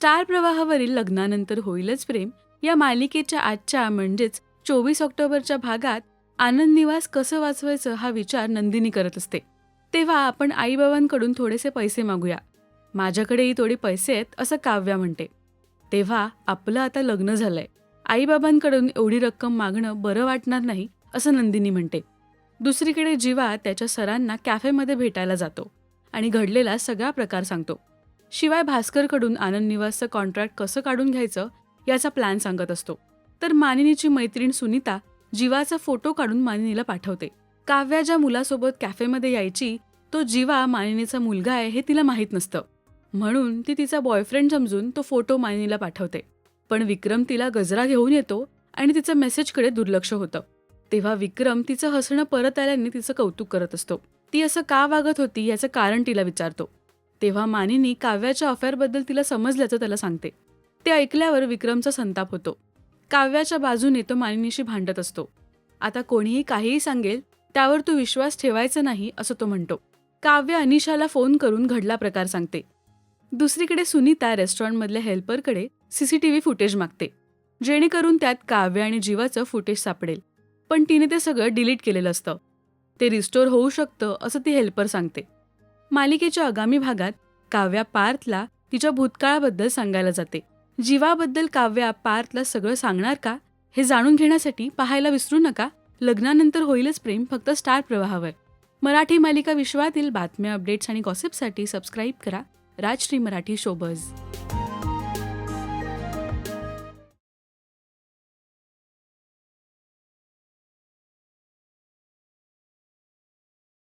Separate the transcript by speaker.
Speaker 1: Star प्रवाहावरील लग्नानंतर होईलच प्रेम. या मालिकेच्या आजच्या म्हणजेच चोवीस ऑक्टोबरच्या भागात आनंद निवास कसं वाचवायचं हा विचार नंदिनी करत असते. तेव्हा आपण आईबाबांकडून थोडेसे पैसे मागूया. माझ्याकडेही थोडे पैसे आहेत असं काव्या म्हणते. तेव्हा आपलं आता लग्न झालंय. आईबाबांकडून एवढी रक्कम मागणं बरं वाटणार नाही असं नंदिनी म्हणते. दुसरीकडे जीवा त्याच्या सरांना कॅफेमध्ये भेटायला जातो आणि घडलेला सगळा प्रकार सांगतो. शिवाय भास्करकडून आनंद निवासचं कॉन्ट्रॅक्ट कसं काढून घ्यायचं याचा प्लॅन सांगत असतो. तर मानिनीची मैत्रीण सुनीता जीवाचा फोटो काढून मानिनीला पाठवते. काव्या ज्या मुलासोबत कॅफेमध्ये यायची तो जीवा मानिनीचा मुलगा आहे हे तिला माहीत नसतं. म्हणून ती तिचा बॉयफ्रेंड समजून तो फोटो मानिनीला पाठवते. पण विक्रम तिला गजरा घेऊन येतो आणि तिचं मेसेजकडे दुर्लक्ष होतं. तेव्हा विक्रम तिचं हसणं परत आल्याने तिचं कौतुक करत असतो. ती असं का वागत होती याचं कारण तिला विचारतो. तेव्हा मानिनी काव्याच्या अफेअरबद्दल तिला समजल्याचं त्याला सांगते. ते ऐकल्यावर विक्रमचा संताप होतो. काव्याच्या बाजूने तो मानिनीशी भांडत असतो. आता कोणीही काहीही सांगेल त्यावर तू विश्वास ठेवायचा नाही असं तो म्हणतो. काव्य अनिशाला फोन करून घडला प्रकार सांगते. दुसरीकडे सुनीता रेस्टॉरंटमधल्या हेल्परकडे सीसीटीव्ही फुटेज मागते. जेणेकरून त्यात काव्य आणि जीवाचं फुटेज सापडेल. पण तिने ते सगळं डिलीट केलेलं असतं. ते रिस्टोर होऊ शकतं असं ती हेल्पर सांगते. मालिकेच्या आगामी भागात काव्या पार्थला तिच्या भूतकाळाबद्दल सांगायला जाते. जीवाबद्दल काव्या पार्थला सगळं सांगणार का? हे जाणून घेण्यासाठी पाहायला विसरू नका. लग्नानंतर होईलच प्रेम फक्त स्टार प्रवाहावर. मराठी मालिका विश्वातील बातम्या अपडेट्स आणि गॉसिपसाठी सबस्क्राईब करा. राजश्री मराठी शोबज